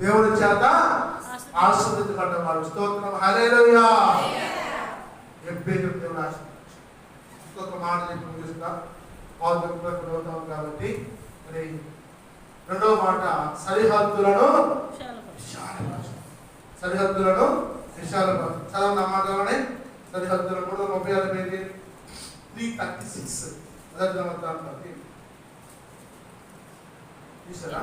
దేవుని చేత ఆశీర్వదించబడ్డవాడు స్తోత్రం. హల్లెలూయా. ఎబ్బేదు దేవుడు ఆశీర్వదించు ఇంకొక మాట చెప్పి ముగిస్తా. పావుతాం కాబట్టి మరి రెండవ మాట సరిహద్దులను సరిహద్దులను విశాలపరచు. చదవండి ఆ మాటలోనే సరిహద్దులను కూడా ముప్పై ఆరు పేజీ త్రీ థర్టీ సిక్స్. మొదటి ఎబ్బేదు చూసారా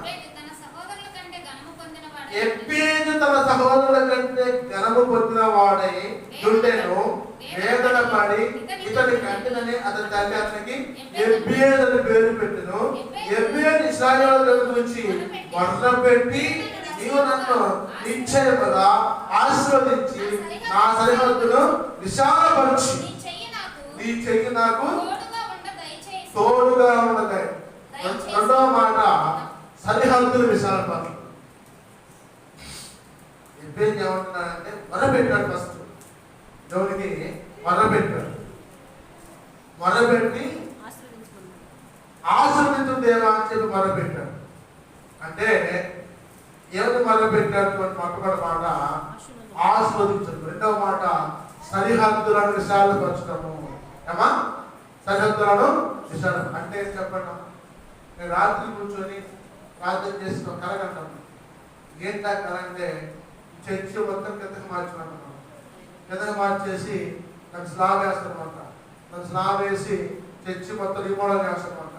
సహోదరుల కంటే ఘనము పొందినవాడు ఎప్పేది తన సహోదరుల కంటే ఘనము పొందిన వాడై దుండెను వేదన పడి ఇతని కంటినని అతని తల్లి అతనికి ఎబ్బేదు అని పేరు పెట్టెను. ఎబ్బేదు ఇస్రాయేలు గురించి వర్ణ పెట్టి నీవు నన్ను నిశ్చయముగా ఆశీర్వదించి నా సరిహద్దును విశాలపరిచి. నీ చెయ్యి నాకు తోడుగా ఉండదు రెండవ మాట సరిహద్దులు విశాలపరచు. ఎబ్బేది ఏమంటున్నాడంటే మొర పెట్టాడు ఫస్ట్ దేవునికి మొర మొరబెట్టి పెట్టి ఆశ్రమించు దేవా అని చెప్పి మొరబెట్టాడు అంటే ఏమిటి మొర మొట్టమొదటి మాట ఆస్వాదించదు రెండవ మాట సరిహద్దులను విశాలపరచడము. ఏమా? సరిహద్దులను విశాలం. అంటే చెప్పండి? నేను రాత్రి కూర్చొని ప్రార్థన చేసిన కలగంటాను. ఏంటా కలంటే చర్చి మొత్తం కిందకి మార్చినట్టున్నాను కిందకి మార్చేసి నాకు స్లాబ్ వేస్తామంట నాకు స్లాబ్ వేసి చర్చి మొత్తం రిమోడల్ చేస్తామంట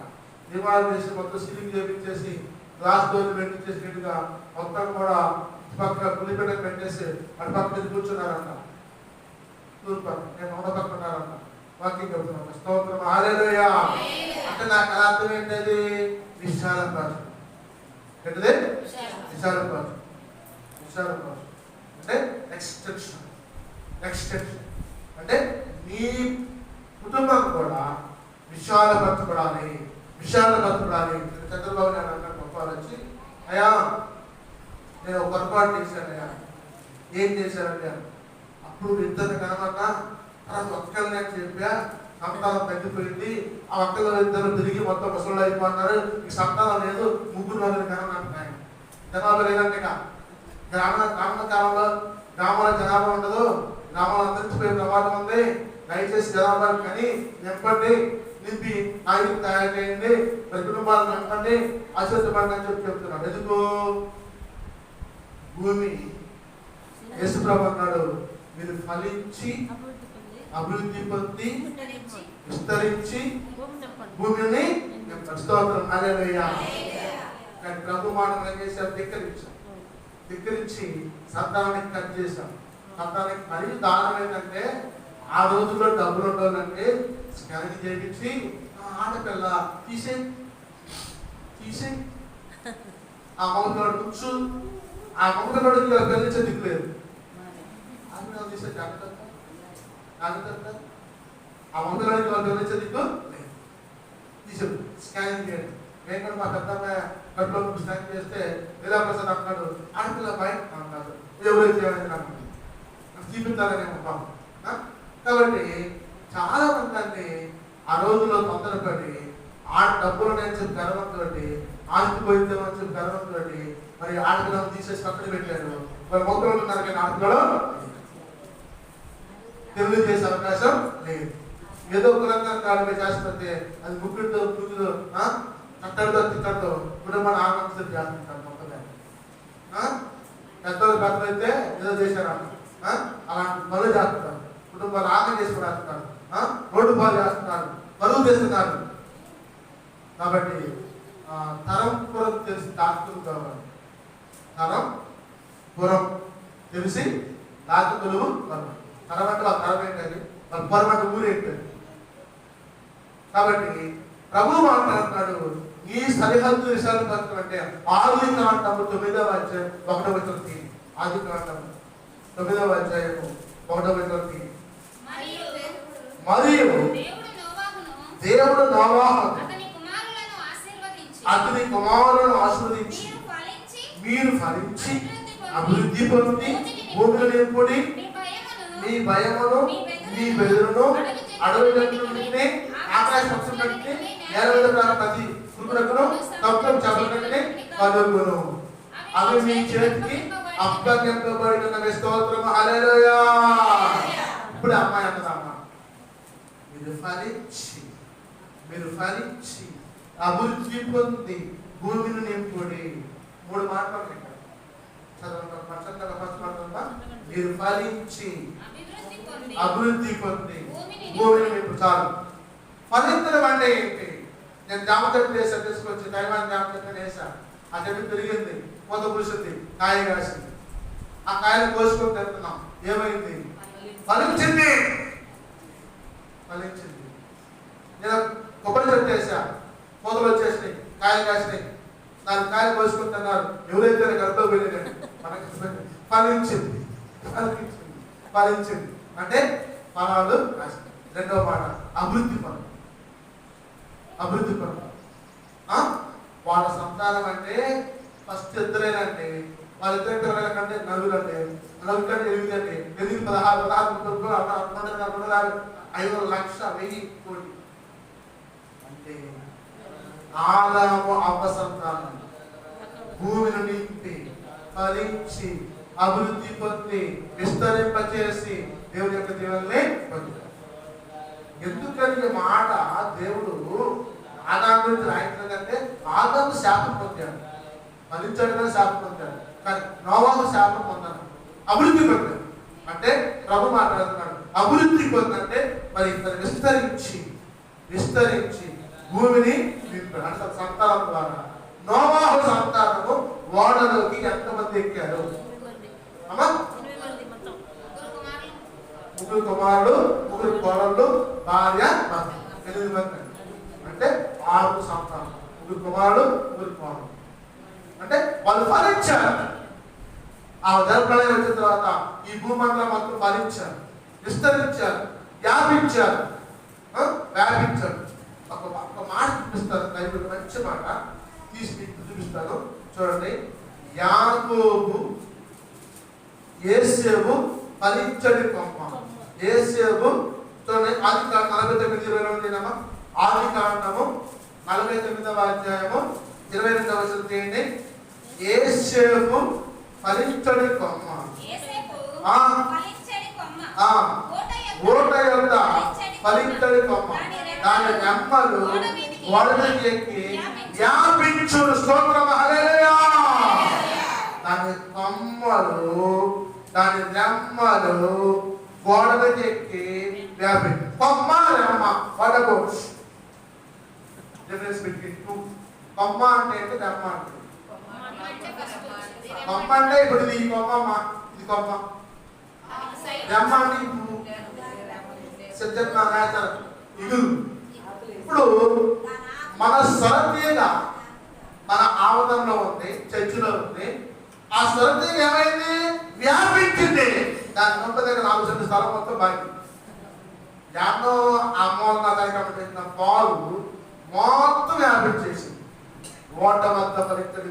రిమోడల్ చేసి మొత్తం సీలింగ్ చేపించేసి గ్లాస్ డోర్ పెట్టించేసినట్టుగా మొత్తం కూడా పక్క పులిపెట్ట పెట్టేసి అటు పక్క మీద కూర్చున్నారంట తూర్పు నేను ఉన్న పక్క ఉన్నారంట వాకింగ్ చెప్తున్నాను. స్తోత్రం. హల్లెలూయా. అంటే నాకు అలా అర్థం ఏంటది? విశాలం రాజు ఏంటది విశాలం రాజు విశాలం రాజు అంటే ఎక్స్టెన్షన్ ఎక్స్టెన్షన్ అంటే మీ కుటుంబం కూడా విశాల బర్చపడాలి చంద్రబాబు నాయుడు అన్నాడు గొప్ప వచ్చి అయా నేను ఒక పొరపాటు చేశానయ్యా. ఏం చేశానండి అప్పుడు ఇద్దరు కనమన్నా తర్వాత ఒక్కరిని చెప్పా సంతానం తగ్గిపోయింది. ఆ ఒక్కరు ఇద్దరు తిరిగి మొత్తం ముసలు అయిపోతున్నారు. ఈ సంతానం లేదు ముగ్గురు నాలుగు కనమంటున్నాయి జనాభా లేదంటే ఇక గ్రామ గ్రామ కాలంలో గ్రామాల జనాభా ఉండదు. గ్రామాలు అంతరించిపోయే ప్రమాదం ఉంది. దయచేసి జనాభా కని నింపండి. నింపి నాయకులు తయారు చేయండి. మరి కుటుంబాలను నింపండి ఆశీర్వదించండి అని చెప్పి చెప్తున్నాడు. ఎందుకు? భూమి యేసుప్రభు అన్నాడు మీరు ఫలించి అభివృద్ధి పొంది విస్తరించి భూమిని స్తోత్రం. కానీ ప్రభు మాటలు ఏం చేశారు ధిక్కరించాం ధిక్కరించి సంతానానికి కట్ చేశాం. సంతానానికి మరీ దానం ఏంటంటే ఆ రోజుల్లో డబ్బులు ఉండాలంటే స్కానింగ్ చేయించి ఆడపిల్ల తీసే తీసే. ఆ మగపిల్లడు కూర్చు. ఆ మగపిల్లడికి పెళ్ళించే దిక్కు లేదు అది నాకు తీసే జాగ్రత్త. జాగ్రత్త. ఆ మగపిల్లడికి వాళ్ళు పెళ్ళి దిక్కు తీసాడు స్కానింగ్ చేయడం. నేను కూడా మా పెద్ద కడుపులో స్నానం చేస్తే ఎలా ప్రసాద్ అన్నాడు ఆడపిల్ల బయట అన్నాడు ఎవరైతే ఏమైంది నాకు నాకు చూపించాలనేమో పాపం కాబట్టి చాలా మంది అండి ఆ రోజుల్లో తొందరపడి ఆ డబ్బులు నేను గర్వంతో ఆస్తి పోయిందేమో అని చెప్పి గర్వంతో మరి ఆడపిల్లను తీసేసి పక్కన పెట్టారు. మరి మొక్కలు ఉన్నారు కానీ ఆడపిల్లలు? తెలుగు చేసే అవకాశం లేదు. ఏదో కులంగా కాలంలో చేస్తుంటే అది ముక్కుడితో కూతురు కట్టడితో తిట్టడితో కుటుంబాన్ని ఆనందించడం చేస్తుంటారు మొత్తమే. పెద్దలు పెద్దలైతే ఏదో చేశారు? అలాంటి పనులు చేస్తున్నారు. కుటుంబాలు ఆగం చేసుకుని రోడ్డు పాలు చేస్తున్నారు. పరువు చేస్తున్నారు కాబట్టి తరంపురం తరం పురం తెలిసి డాక్టర్ కావాలి. తరం పురం తెలిసి డాక్టర్ కొలువు తరం అంటే వాళ్ళ తరం ఏంటండి వాళ్ళ పురం అంటే కాబట్టి ప్రభు మాట్లాడుతున్నాడు ఈ సరిహద్దు విషయాలు అంటే ఆది కాండము తొమ్మిదవ అధ్యాయం ఒకటవ వచనం ఆది కాండము తొమ్మిదవ అధ్యాయము ఒకటవ వచనం మరియు దేవుడు నోవాహు అతని కుమారులను ఆశీర్వదించి మీరు ఫలించి అభివృద్ధి పొంది భూమిని నింపుడి మీ భయమును మీ బెదురును అడవి జంతువులన్నిటిని ఆకాశ పక్షులన్నిటిని నేల మీద ప్రాణ ప్రతి తప్తం చెప్పలన్నిటిని కలుగును అవి మీ చేతికి అప్పగింపబడిన స్తోత్రం హల్లెలూయా. ఇప్పుడు అమ్మాయి అన్నదమ్మా మీరు ఫలించి మీరు ఫలించి అభివృద్ధి పొంది భూమిని నింపుడి. మూడు మాటలు ఇక్కడ చదవండి? మీరు ఫలించి అభివృద్ధి పొంది భూమిని నింపు. చాలు. ఫలించడం అంటే ఏంటి? నేను జామ వేసా తీసుకొచ్చి తైవాన్ జామ వేసా ఆ చెట్టు పెరిగింది పూత పూసింది కాయ కాసింది. ఆ కాయలు కోసుకొని తింటున్నాం. ఏమైంది? ఫలించింది. ఫలించింది. నేను కొబ్బరి చెట్టు వేసా కోతలు వచ్చేసినాయి కాయలు కాసినాయి. నాలుగు కాయలు కోసుకొని తిన్నారు. ఎవరైతే నాకు అర్థం వెళ్ళినాడు మనకి ఫలించింది. ఫలించింది. ఫలించింది. అంటే ఫలాలు రెండవ మాట అభివృద్ధి పనులు అభివృద్ధి పడతారు వాళ్ళ సంతానం అంటే ఫస్ట్ ఇద్దరేనండి. వాళ్ళిద్దరు ఎవరైనా కంటే నలుగురు అండి నలుగురు కంటే ఎనిమిది అంటే ఎనిమిది పదహారు పదహారు ముప్పై ముప్పై నలభై, ఐదు లక్ష వెయ్యి కోటి అంటే ఆదాము అపసంతానం. సంతానం భూమిని నింపి ఫలించి అభివృద్ధి పొంది విస్తరింపచేసి దేవుని యొక్క దేవుల్ని పొందుతారు ఎందుకని మాట దేవుడు ఆదాం గురించి రాయించలేదంటే ఆదాం శాపం పొందాడు. ఫలించడమే శాపం పొందాడు. కానీ నోవాహు శాపం పొందాను అభివృద్ధి పొందాడు. అంటే ప్రభు మాట్లాడుతున్నాడు అభివృద్ధి పొందంటే మరి ఇతను విస్తరించి విస్తరించి భూమిని నింపాడు. అంటే సంతానం ద్వారా. నోవాహు సంతానము ఓడలోకి ఎంతమంది ఎక్కారు? అమ్మా ముగ్గురు కుమారుడు కుమారులు ముగ్గురు కోడళ్ళు భార్య భర్త. ఎనిమిది మంది అంటే ఆరు సంతానం ముగ్గురు కుమారుడు ముగ్గురు కోడలు అంటే వాళ్ళు ఫలించారు. ఆ జలప్రలయం వచ్చిన తర్వాత ఈ భూమండలం మొత్తం ఫలించారు. విస్తరించారు. వ్యాపించారు. వ్యాపించారు. ఒక ఒక మాట చూపిస్తారు బైబిల్ మంచి మాట తీసి చూపిస్తాను. చూడండి. యాకోబు ఏసేవు ఫలించడి కొమ్మ ఏసేపు ఆది నలభై తొమ్మిది ఇరవై రెండు ఏనమ్మా ఆది కాండము నలభై తొమ్మిదవ అధ్యాయము ఇరవై రెండవ వచనం తీయండి ఏసేపు. ఫలించని కొమ్మ ఆ. ఓట యొక్క ఫలించడి కొమ్మ దాని నెమ్మలు మీదకి ఎక్కి వ్యాపించుడు స్తోత్రం హల్లెలూయా. దాని కొమ్మలు దాని రెమ్మలు గోడలు చెక్కి కొమ్మ రెమ్మ వడగో డిఫరెన్స్ బిట్వీన్ టూ కొమ్మ అంటే ఏంటి? రెమ్మ అంటే. కొమ్మ అంటే ఇప్పుడు ఇది కొమ్మ అమ్మ, ఇది కొమ్మ. రెమ్మ అంటే ఇప్పుడు సిద్ధంగా ఇప్పుడు మన స్వరతీగ మన ఆవదంలో ఉంది చర్చిలో ఉంది. ఆ స్వరతీగ ఏమైంది? వ్యాపించింది. దాని నొప్ప దగ్గర నాలుగు సెంటు స్థలం మొత్తం బాగి యానో అమ్మోన్న దగ్గర పాలు మొత్తం వ్యాపించేసింది ఓట పరిత్తడి పరితడి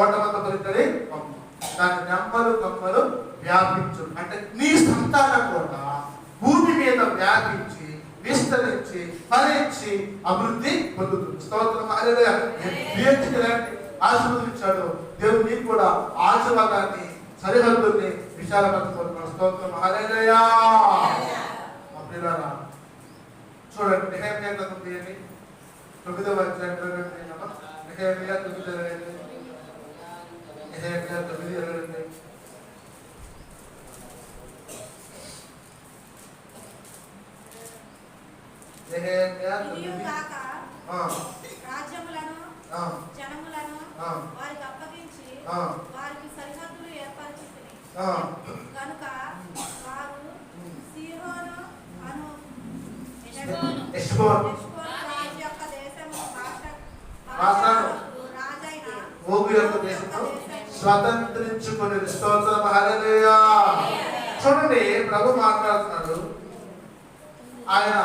ఓటమంత ఓట వద్ద దాని నెమ్మలు కొమ్మలు వ్యాపించు. అంటే నీ సంతానం కూడా భూమి మీద వ్యాపించి విస్తరించి ఫలించి అభివృద్ధి పొందుతుంది. స్తోత్రం. అదే ఆశీర్వదించాడు దేవుడు నీకు కూడా ఆశీర్వాదాన్ని సరిహద్దుల్ని విశాలపరచుకుంటున్నాడు స్తోత్రం. మా ప్రియులారా చూడండి నెహమ్యా గ్రంథం తీయండి. తొమ్మిదవ అధ్యాయం ఇరవై. నెహమ్యా తొమ్మిది ఇరవై నెహమ్యా తొమ్మిది ఇరవై నెహమ్యా తొమ్మిది. రాజ్యములను జనములను. వారికి అప్పగించి. వారికి సరిహద్దులు ఏర్పరిచింది. కనుక వారు సీహోను అను హెష్బోను. హెష్బోను. హెష్బోను రాజు యొక్క దేశము భాష భాషను. రాజైన ఓగు యొక్క దేశము స్వతంత్రించుకుని స్తోత్రం హల్లెలూయా చూడండి ప్రభు మాట్లాడుతున్నాడు ఆయన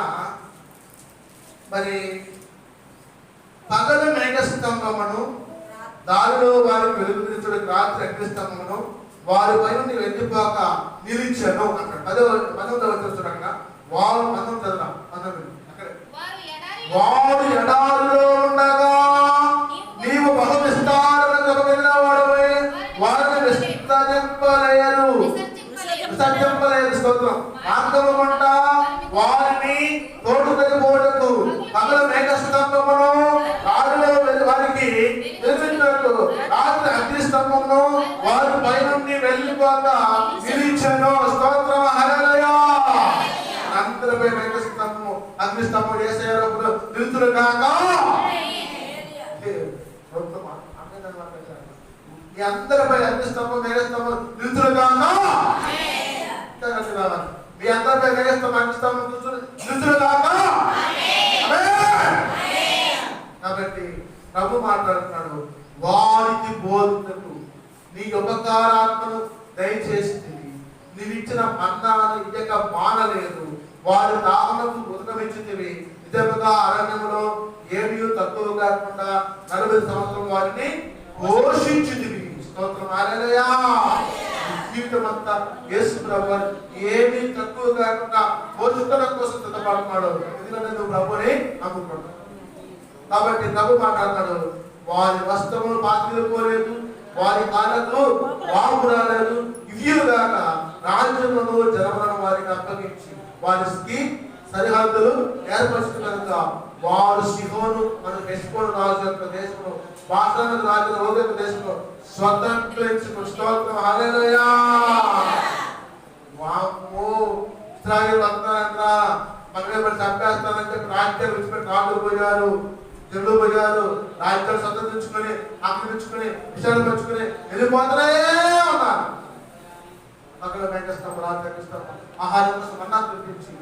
మరి పగలు మేఘస్తంభమును దారిలో వారికి వెలుగునించడానికి రాత్రి అగ్నిస్తంభమును వారి పైన నీవు వెళ్ళిపోక నిలిచాను అక్కడ పదో పదవ వచ్చిన చూడగా వారు పదం పదవి అక్కడ. వారు ఎడారిలో ఉండగా నీవు బహు విస్తారమైన వెళ్ళిన వాడవై విసర్జింపలేరు విసర్జింపలేదు. స్తోత్రం. మార్గము కొంట వారిని తోడుకొని పోటకు పగల మేఘ స్తంభమును రాజులో వెళ్ళి వారికి తెలిసినట్టు రాత్రి అగ్ని స్తంభమును వారి పైనుండి వెళ్ళిపోక నిరీక్షను స్తోత్రం హల్లెలూయా అందరిపై మేఘ స్తంభము అగ్ని స్తంభం చేసేటప్పుడు నిలుతులు కాక మీ అందరిపై అగ్ని స్తంభం మేఘ స్తంభం నిలుతులు కాక. మీ అందరిపై మేఘ స్తంభం అగ్ని స్తంభం నిలుతులు నిలుతులు కాక ఆమేన్. కాబట్టి ప్రభు మాట్లాడుతున్నాడు వారికి బోధకు నీ ఉపకారాత్మను దయచేసి నీవిచ్చిన మన్నాను ఇయ్యక మానలేదు వారి దాహనకు ఉదకమిచ్చితివి నిజముగా అరణ్యములో ఏమీ తక్కువ కాకుండా నలభై సంవత్సరం వారిని పోషించితివి స్తోత్రం హల్లెలూయా జీవితం అంతా యేసు ప్రభు ఏమీ తక్కువ కాకుండా పోషించడం కోసం సిద్ధపడుతున్నాడు. ఎందుకంటే నువ్వు ప్రభుని నమ్ముకుంటావు కాబట్టి ప్రభు మాట్లాడతాడు వారి వస్త్రములు పాత్రపోలేదు వారి కాళ్ళకు వాము రాలేదు. ఇవి కాక రాజ్యములను జనములను వారికి అప్పగించి వారికి సరిహద్దులు ఏర్పరిచిన వారు సిహోను మన హెస్కోను రాజు యొక్క దేశము బాషాను రాజు రోజు యొక్క దేశము స్వతంత్రించిన స్తోత్రం. హల్లెలూయా! వామ్మో! ఇస్రాయేల్ అంతా మనమే మరి చంపేస్తానని రాజ్యాలు విడిచిపెట్టి రాజులు పోయారు. జల్లు పోయారు. రాజ్యాలు స్వతంత్రించుకొని ఆక్రమించుకొని విషయాలు పంచుకొని వెళ్ళిపోతూనే ఉన్నారు. అక్కడ వెంకస్తాం రాజకృష్ణం ఆహారం కోసం అన్నా చూపించి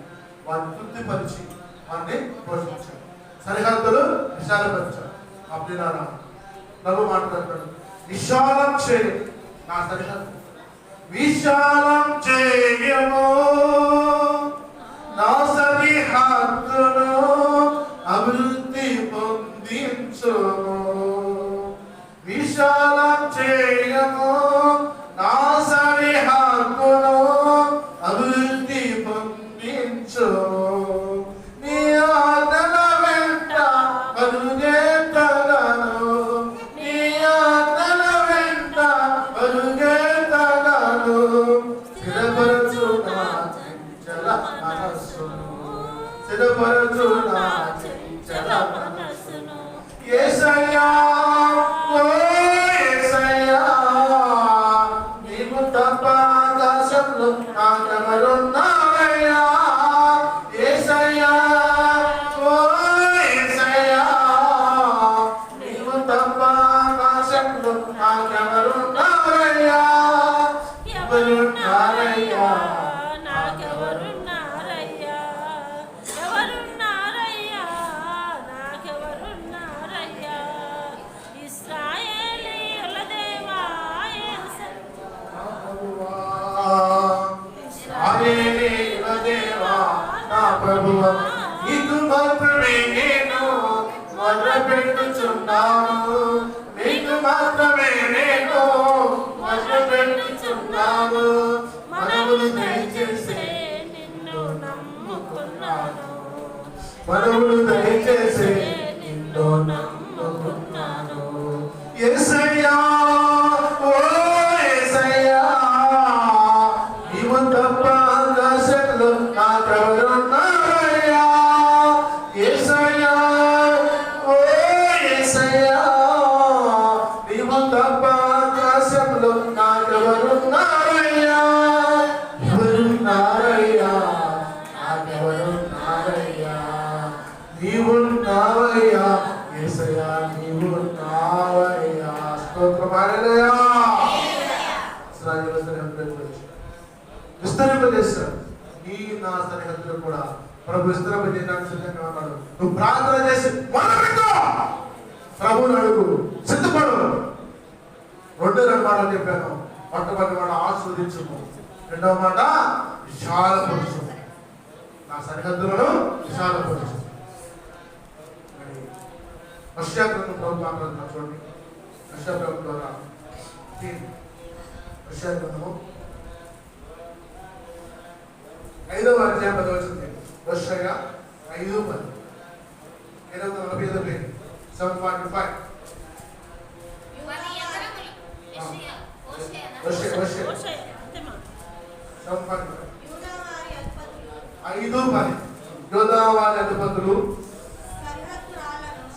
వారిని తృప్తిపరిచి వారిని పోషించాడు సరిహద్దులు విశాలపరిచారు. అప్పుడు ప్రభు మాట్లాడతాడు విశాలం చేయ నా సరిహద్దు. విశాలం చేయము నా సరిహద్దును అభివృద్ధి పొందించు. స్థిరపరచు నా చంచల మనస్సును యేసయ్యా ప్రభు విస్తరింపజేయడానికి సిద్ధంగా ఉన్నాడు. నువ్వు ప్రార్థన చేసి మొదలుపెట్టు ప్రభువుని అడుగు. సిద్ధపడు. రెండు రెండు చెప్పాను. మొట్టమొదటి మాట ఆస్వాదించము. రెండవ మాట విశాలపరుచు నా సరిహద్దులను విశాలపరుచు మరి రష్యా ప్రభుత్వం ప్రభుత్వం చూడండి. రష్యా ప్రభుత్వం ద్వారా రష్యా గ్రంథము ఐదవ అధ్యాయం పదవచ్చింది వచ్చింది ఐదు పది ఐదు వందల నలభై ఐదు పేరు సెవెన్ ఫార్టీ ఫైవ్ ఐదు పది యోధావారి అధిపతులు.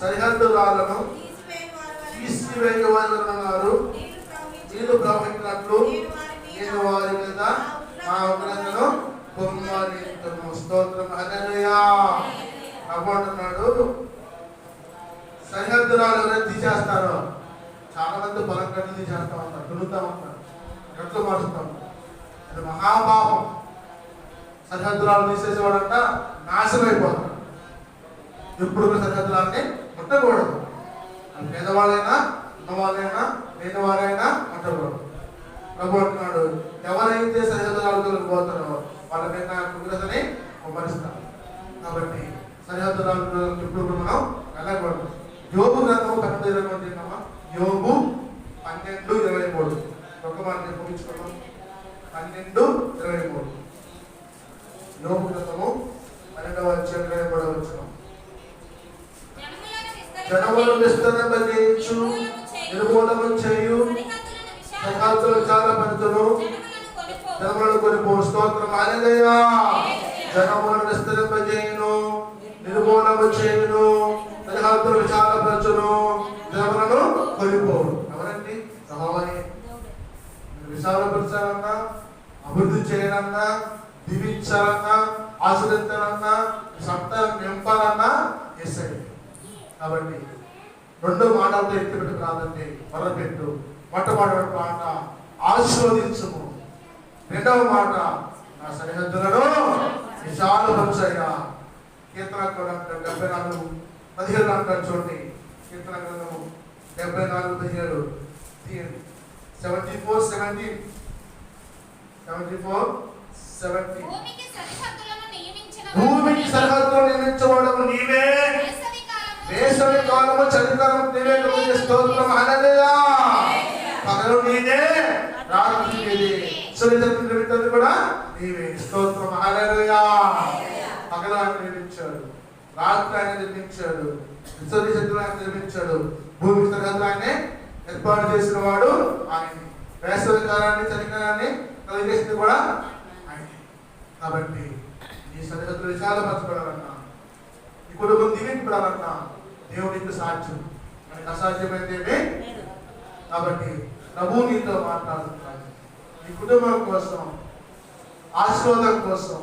సరిహద్దు రాళ్ళను సరిహద్దు వారు నీళ్ళు ప్రవహించినట్లు. నేను నేను వారి మీద నా ఉగ్రతను కుమ్మరించును స్తోత్రం. అదనయా అమ్మంటున్నాడు అంటున్నాడు సరిహద్దు రాళ్ళు ఎవరైనా తీసేస్తారో? చాలా మంది బలకట్లు తీసేస్తా ఉంటారు. దున్నుతా ఉంటారు. గట్లు మారుస్తాం అది మహాభావం సరిహద్దు రాళ్ళు తీసేసేవాడంట నాశనం అయిపోతాడు ఎప్పుడు కూడా సరిహద్దు ముట్టకూడదు. అది పేదవాళ్ళైనా ఉన్నవాళ్ళైనా లేని వారైనా ముట్టకూడదు. ప్రభు అంటున్నాడు ఎవరైతే సరిహద్దు రాళ్ళకి పోతారో వాళ్ళ మీద నా ఉగ్రతని కుమ్మరిస్తాను కాబట్టి సరిహద్దు కూడా మనం వెళ్ళకూడదు. యోగు గ్రంథము పన్నెండు ఇరవై మూడు తిన్నామా యోగు పన్నెండు ఇరవై మూడు. ఒక మాట పన్నెండు ఇరవై మూడు. యోగు గ్రంథము పన్నెండవ వచ్చే ఇరవై మూడవ వచ్చిన. జనములను జనములు విస్తరింపజేయు, విస్తరింపజేయచ్చు నిర్మూలము చేయు సరిహద్దులు చాలా పడుతును జనములను కొనుక్కో. జనములను కొనిపో స్తోత్రం హల్లెలూయా జనములను విస్తరింపజేయును నిర్మూలము చేయును సరిహద్దులు చాలా పరచును జనములను కొనిపో ఎవరండి? యెహోవాయే విశాలపరచాలన్నా అభివృద్ధి చేయాలన్నా దీవించాలన్నా ఆశ్రయించాలన్నా సంతానం నింపాలన్నా ఎస్ఐ కాబట్టి రెండో మాటలతో ఎత్తిపెట్టు కాదండి మొదలుపెట్టు. మొట్టమొదటి మాట ఆశీర్వదించుము. రెండవ మాట నా సరిహద్దులను విశాలపరచయ్యా కీర్తన అంటాడు డెబ్బై నాలుగు పదిహేడు అంటాడు చూడండి. కీర్తన గ్రంథము డెబ్బై నాలుగు పదిహేడు seventy four seventeen seventy four seventeen భూమికి సరిహద్దులు నియమించబడము నీవే. వేసవి కాలము. వేసవి కాలము చలికాలం నీవే స్తోత్రం. హల్లెలూయా. పగలు నీదే రాత్రి నీదే. సూర్యచంద్ర నిమిత్తం కూడా నీవే. స్తోత్రం. హల్లెలూయా. పగలు నిర్మించాడు రాత్రి ఆయన నిర్మించాడు సూర్యచంద్రులు ఆయన నిర్మించాడు భూమి సరిహద్దులు ఆయనే ఏర్పాటు చేసిన వాడు ఆయన. వేసవి కాలాన్ని చలికాలాన్ని కలిగేసింది కూడా ఆయనే. కాబట్టి ఈ సరిహద్దులు విశాలపరచబడాలన్నా ఈ కుటుంబం దీవించబడాలన్నా దేవునికి సాధ్యం మనకి లేదు. కాబట్టి ప్రభు నీతో మాట్లాడుతున్నాడు. నీ కుటుంబం కోసం ఆశీర్వాదం కోసం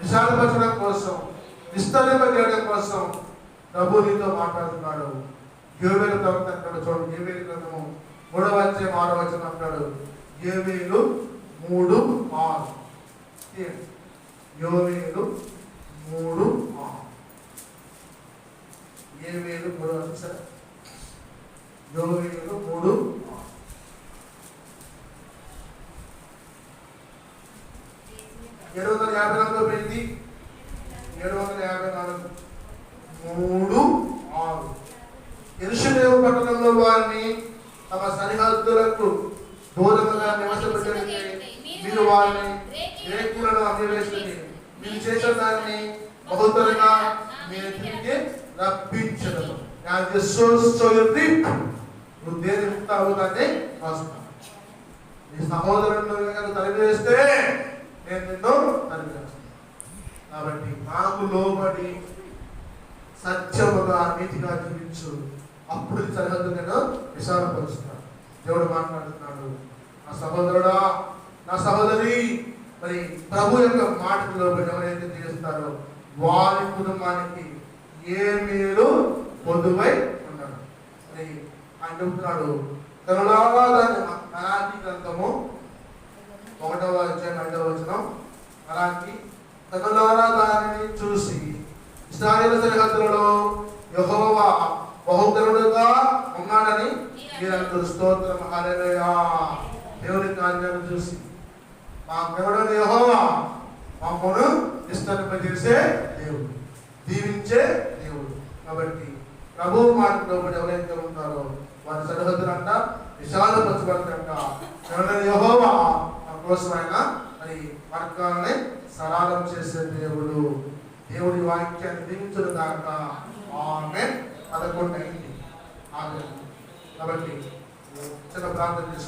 విశాలపరచడం కోసం విస్తరింపజేయడం కోసం ప్రభు నీతో మాట్లాడుతున్నాడు. యోవేలు ప్రవక్త అంటాడు చూడండి యోవేలు గ్రంథము మూడవ వచ్చే ఆరవ వచ్చిన అంటాడు. యోవేలు మూడు ఆరు యోవేలు మూడు ఆరు సరే యోవేలు మూడు ఆరు ఏడు వందల యాభై నాలుగు పెరిగింది ఏడు వందల యాభై నాలుగు మూడు ఆరు ఎరుషలేము పట్టణంలో వారిని తమ సరిహద్దులకు దూరముగా నివసింపజేయండి మీరు వారిని రేకులను అన్వేషించి మీరు చేసిన దాన్ని బహుతరంగా మీరు తిరిగి రప్పించడం as a source so you reap నువ్వు దేని విత్తావు దాన్ని రాస్తావు నీ సహోదరుడు కనుక తరివేస్తే నేను నిన్ను తరివేస్తాను కాబట్టి నాకు లోబడి సత్యముగా నీతిగా జీవించు. అప్పుడు సరిహద్దు నేను విశాలపరుస్తాను. దేవుడు మాట్లాడుతున్నాడు నా సహోదరుడా నా సహోదరి మరి ప్రభు యొక్క మాటకు లోబడి ఎవరైతే జీవిస్తారో? వారి కుటుంబానికి ఏ మేలు పొదువై ఉన్నాడు మరి ఆయన చెబుతున్నాడు తరులాగా దాన్ని మరాఠీ గ్రంథము ఒకటవ అధ్యాయం ఐదవ వచనం. మరాఠీ తగులారా దానిని చూసి ఇస్రాయేల్ సరిహద్దులలో యహోవా బహుకరుడుగా ఉన్నాడని మీరందరూ స్తోత్రం. హల్లెలూయా. దేవుని కార్యాలను చూసి మా దేవుడు యెహోవా మాకును విస్తరింపజేసే దేవుడు దీవించే దేవుడు. కాబట్టి ప్రభు మాటలో ఎవరైతే ఉంటారో వారి సరిహద్దులంట విశాలపరచబడతారంట ఎవరైనా యెహోవా మన కోసమైన మరి వర్గాలని సరళం చేసే దేవుడు. దేవుడి వాక్యాన్ని దీవించడు దాకా ఆమె పదకొండు అయింది కాబట్టి చిన్న ప్రార్థన చేసుకుంటాం